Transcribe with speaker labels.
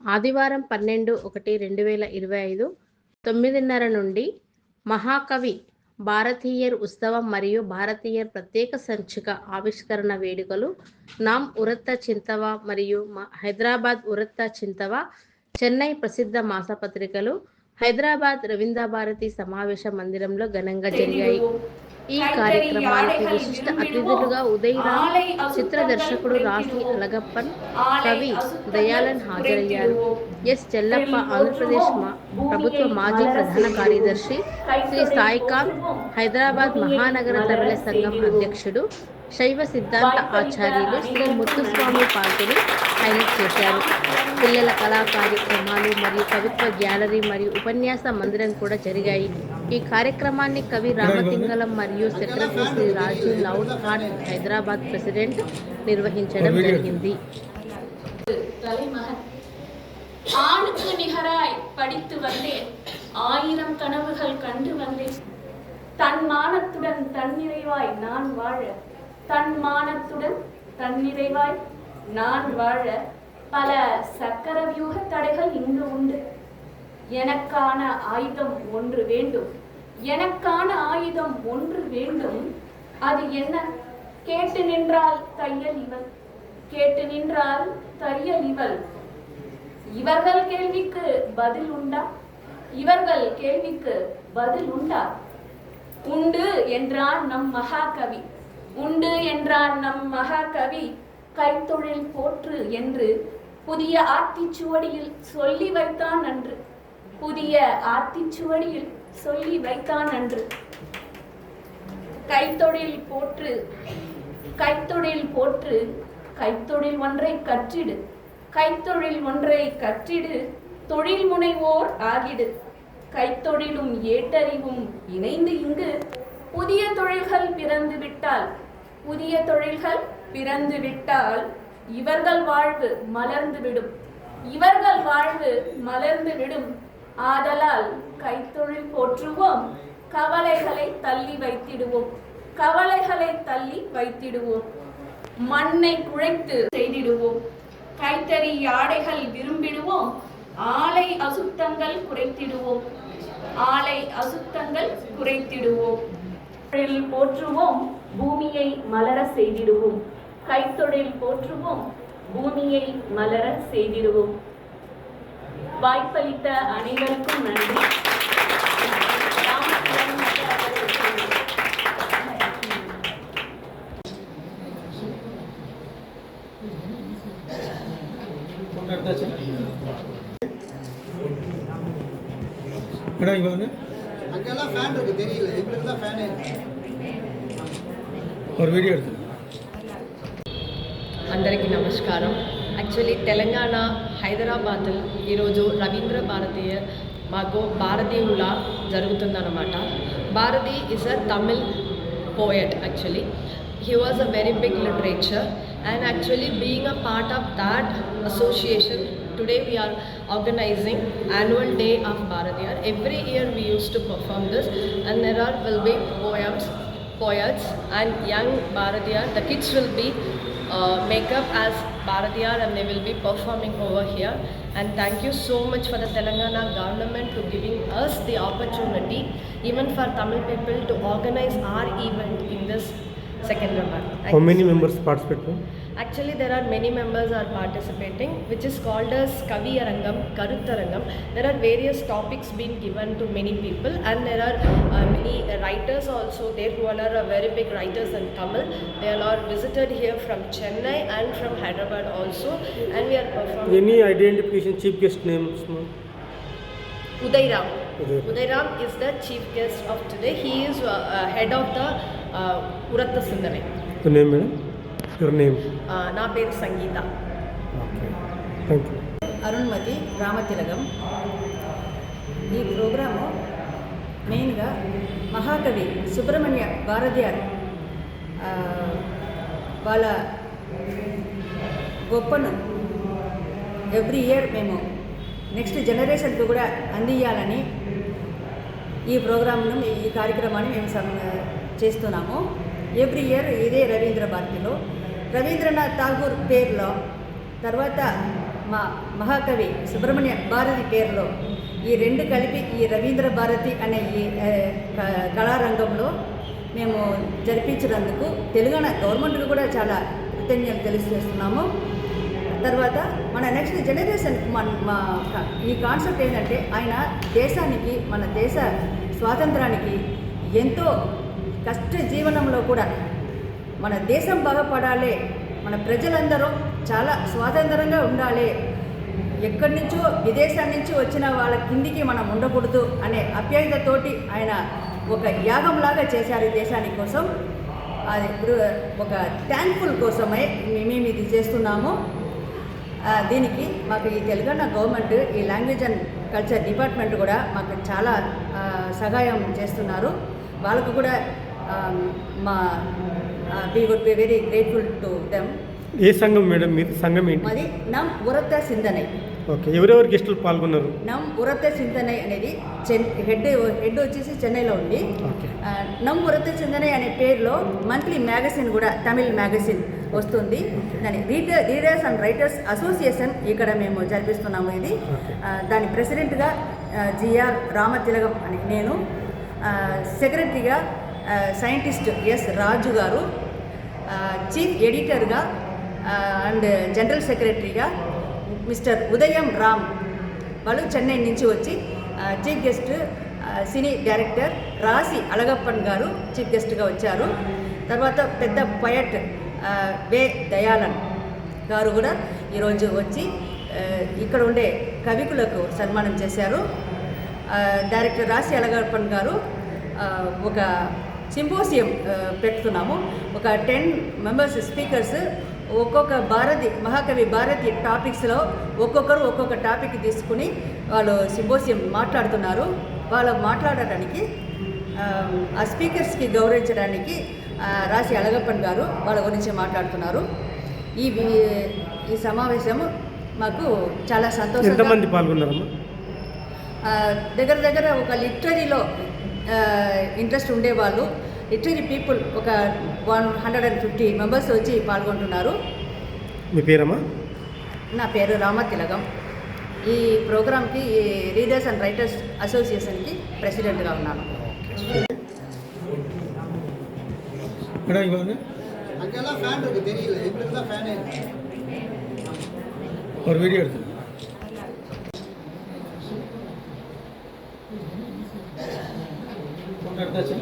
Speaker 1: ఆదివారం పన్నెండు ఒకటి రెండు వేల ఇరవై ఐదు తొమ్మిదిన్నర నుండి మహాకవి భారతీయర్ ఉత్సవం మరియు భారతీయర్ ప్రత్యేక సంచిక ఆవిష్కరణ వేడుకలు నామ్ ఉరత్త చింతవ మరియు మ- హైదరాబాద్ ఉరత్త చింతవ చెన్నై ప్రసిద్ధ మాసపత్రికలు హైదరాబాద్ రవీంద్రభారతి సమావేశ మందిరంలో ఘనంగా జరిగాయి. ఈ కార్యక్రమానికి విశిష్ట అతిథులుగా ఉదయ్ చిత్ర దర్శకుడు రాసి అలగప్పన్ కవి దయాలన్ హాజరయ్యారు. ఎస్ చెల్లప్ప ఆంధ్రప్రదేశ్ మా- ప్రభుత్వ మాజీ ప్రధాన కార్యదర్శి శ్రీ సాయికాంత్ హైదరాబాద్ మహానగర తమిళ సంఘం అధ్యక్షుడు శైవ సిద్ధాంత ఆచార్యులు శ్రీ ముత్తుస్వామి పాల్గొని హైలైట్ చేశారు. పిల్లల కళా కార్యక్రమాలు మరియు కవిత్వ గ్యాలరీ మరియు ఉపన్యాస మందిరం కూడా జరిగాయి ఈ కార్యక్రమాన్ని కవి రామతింగళం మరియు secretary Shri Rajiv loud heart Hyderabad president నిర్వహించడం జరిగింది
Speaker 2: தலைமகன் ஆணுக்கு நிகராய் படித்து வந்தேன் ஆயிரம் கனவுகள் கண்டு வந்தேன் தன் மானத்துடன் தன்னிறைவாய் நான் வாழ தன் மானத்துடன் தன்னிறைவாய் நான் வாழ பல சக்கர வியூக தடைகள் இங்கு உண்டு. எனக்கான ஆயுதம் ஒன்று வேண்டும். எனக்கான ஆயுதம் ஒன்று வேண்டும். அது என்ன? கேட்டு நின்றால் தையல் இவள். கேட்டு நின்றால் தையல் இவள். இவர்கள் கேள்விக்கு பதில் உண்டா? இவர்கள் கேள்விக்கு பதில் உண்டா? உண்டு என்றான் நம் மகாகவி. உண்டு என்றான் நம் மகாகவி. கைத்தொழில் போற்று என்று புதிய ஆத்திச்சுவடியில் சொல்லி வைத்தான் அன்று. புதிய ஆத்திச்சுவடியில் சொல்லி வைத்தான் அன்று. கைத்தொழில் போற்று கைத்தொழில் போற்று கைத்தொழில் ஒன்றை கற்றிடு. கைத்தொழில் ஒன்றை கற்றிடு தொழில் முனைவோர் ஆகிடு. கைத்தொழிலும் ஏட்டறிவும் இணைந்து இங்கு புதிய தொழில்கள் பிறந்து விட்டால் புதிய தொழில்கள் பிறந்து விட்டால் இவர்கள் வாழ்வு மலர்ந்து விடும். இவர்கள் வாழ்வு மலர்ந்து விடும். ஆதலால் கைத்தொழில் போற்றுவோம் கவலைகளை தள்ளி வைத்திடுவோம். கவலைகளை தள்ளி வைத்திடுவோம். மண்ணை குழைத்து செய்திடுவோம். கைத்தறி ஆடைகள் விரும்பிடுவோம். ஆலை அசுத்தங்கள் குறைத்திடுவோம். ஆலை அசுத்தங்கள் குறைத்திடுவோம். போற்றுவோம் பூமியை மலர செய்திடுவோம். கைத்தொழில் போற்றுவோம் பூமியை மலர செய்திடுவோம். வாய்ப்பளித்த அனைவருக்கும் நன்றி.
Speaker 3: மேடம் இங்கே வந்து
Speaker 4: அங்கெல்லாம் ஃபேன் இருக்கு தெரியல. எங்களுக்கு தான் ஃபேனே
Speaker 3: ஒரு வீடியோ எடுத்து
Speaker 5: అందరికీ నమస్కారం యాక్చువల్లీ తెలంగాణ హైదరాబాద్ ఈరోజు రవీంద్ర భారతీయ మాకు భారతీయుల జరుగుతుందన్నమాట Bharathi is a Tamil poet actually he was a very big literature and actually being a part of that association today we are organizing annual day of bharatiyar every year we used to perform this and there are will be poems poets and young bharatiyar the kids will be uh, make up as Bharatiyar and they will be performing over here. And thank you so much for the Telangana government to giving us the opportunity, even for Tamil people, to organize our event in this Thank
Speaker 3: How many members participate?
Speaker 5: Actually, there are many members are participating, which is called as Kavi Arangam. There are various topics being given to many people, and there are uh, many writers also there who are uh, very big writers in Tamil. They are visited here from Chennai and from Hyderabad also, and we are performing.
Speaker 3: Any identification chief guest names? Uday.
Speaker 5: Udairam is the chief guest of today. He is uh, uh, head of the uh, Uratta Sundari.
Speaker 3: Your name, madam? Your name.
Speaker 5: Uh, నా పేరు సంగీత
Speaker 3: Okay. Thank you.
Speaker 6: అరుణ్మతి Ramatilakam ఈ programme మెయిన్గా మహాకవి సుబ్రహ్మణ్య భారతియార్ ఆ, వాళ్ళ గొప్పను every year మేము next జనరేషన్కి కూడా అందియాలని ఈ ప్రోగ్రామ్ను ఈ కార్యక్రమాన్ని మేము చేస్తున్నాము. ఎవ్రీ ఇయర్ ఇదే రవీంద్ర భారతిలో. రవీంద్రనాథ్ ఠాగూర్ పేరులో తర్వాత మా మహాకవి సుబ్రహ్మణ్య భారతి పేరులో ఈ రెండు కలిపి ఈ రవీంద్ర భారతి అనే ఈ క- కళారంగంలో మేము జరిపించినందుకు తెలంగాణ గవర్నమెంట్కి కూడా చాలా కృతజ్ఞతలు తెలియజేస్తున్నాము. తర్వాత మన నెక్స్ట్ జనరేషన్ మన మా ఈ కాన్సెప్ట్ ఏంటంటే ఆయన దేశానికి మన దేశ స్వాతంత్రానికి ఎంతో కష్ట జీవనంలో కూడా మన దేశం బాగుపడాలి మన ప్రజలందరూ చాలా స్వాతంత్రంగా ఉండాలి. ఎక్కడి నుంచో విదేశాల నుంచి వచ్చిన వాళ్ళ కిందికి మనం ఉండకూడదు అనే అప్యాయతతోటి ఆయన ఒక యాగంలాగా చేశారు ఈ దేశాని కోసం. అది ఇప్పుడు ఒక థ్యాంక్ఫుల్ కోసమే మేము ఇది చేస్తున్నాము. దీనికి మాకు ఈ తెలంగాణ గవర్నమెంట్ ఈ లాంగ్వేజ్ అండ్ కల్చర్ డిపార్ట్మెంట్ కూడా మాకు చాలా సహాయం చేస్తున్నారు. వాళ్ళకు కూడా మా we would be very grateful to them
Speaker 3: ఏ సంఘం మేడం మీరు సంఘం ఏంటి?
Speaker 6: మాది నమ్ ఉరత సింధనై.
Speaker 3: ఓకే ఎవరెవరు గెస్టులు పాల్గొన్నారు?
Speaker 6: నమ్ ఉరత సింధనై అనేది చెన్ హెడ్ హెడ్ వచ్చేసి చెన్నైలో ఉంది. నమ్ ఉరత చిందనై అనే పేరులో మంత్లీ మ్యాగజైన్ కూడా తమిళ్ మ్యాగజైన్ వస్తుంది. దాని reader readers and writers association ఇక్కడ మేము జరిపిస్తున్నాము ఇది. దాని ప్రెసిడెంట్గా జిఆర్ రామతిలగం అని నేను. సెక్రటరీగా scientist S. Raju garu. Chief ఎడిటర్గా and general సెక్రటరీగా మిస్టర్ ఉదయం రామ్ వాళ్ళు చెన్నై నుంచి వచ్చి చీఫ్ గెస్ట్ సినీ డైరెక్టర్ రాసి అలగప్పన్ గారు చీఫ్ గెస్ట్గా వచ్చారు. తర్వాత పెద్ద పొయట్ వే దయాలన్ గారు కూడా ఈరోజు వచ్చి ఇక్కడ ఉండే కవికులకు సన్మానం చేశారు. డైరెక్టర్ రాసి అలగర్పన్ గారు ఒక సింపోసియం పెడుతున్నాము ఒక టెన్ మెంబర్స్ స్పీకర్స్ ఒక్కొక్క భారతి మహాకవి భారతి టాపిక్స్లో ఒక్కొక్కరు ఒక్కొక్క టాపిక్ తీసుకుని వాళ్ళు సింపోసియం మాట్లాడుతున్నారు. వాళ్ళు మాట్లాడడానికి ఆ స్పీకర్స్కి గౌరవించడానికి రాసి అలగప్పన్ గారు వాళ్ళ గురించి మాట్లాడుతున్నారు. ఈ ఈ సమావేశము మాకు చాలా సంతోషంగా
Speaker 3: ఎంతమంది పాల్గొన్నారమ్మా?
Speaker 6: దగ్గర దగ్గర ఒక లిటరీలో ఇంట్రెస్ట్ ఉండేవాళ్ళు. లిటరీ పీపుల్ ఒక one hundred and fifty members వచ్చి పాల్గొంటున్నారు.
Speaker 3: మీ పేరమ్మా?
Speaker 6: నా పేరు రామ తిలగం ఈ ప్రోగ్రామ్కి ఈ రీడర్స్ అండ్ రైటర్స్ అసోసియేషన్కి ప్రెసిడెంట్గా ఉన్నాను.
Speaker 3: மேடம் இங்கே வாங்க
Speaker 4: அங்கெல்லாம் ஃபேன் இருக்கு தெரியல. எங்களுக்கு தான் ஃபேனே இருக்கு.
Speaker 3: ஒரு வீடியோ எடுத்து. எடுத்தாச்சு?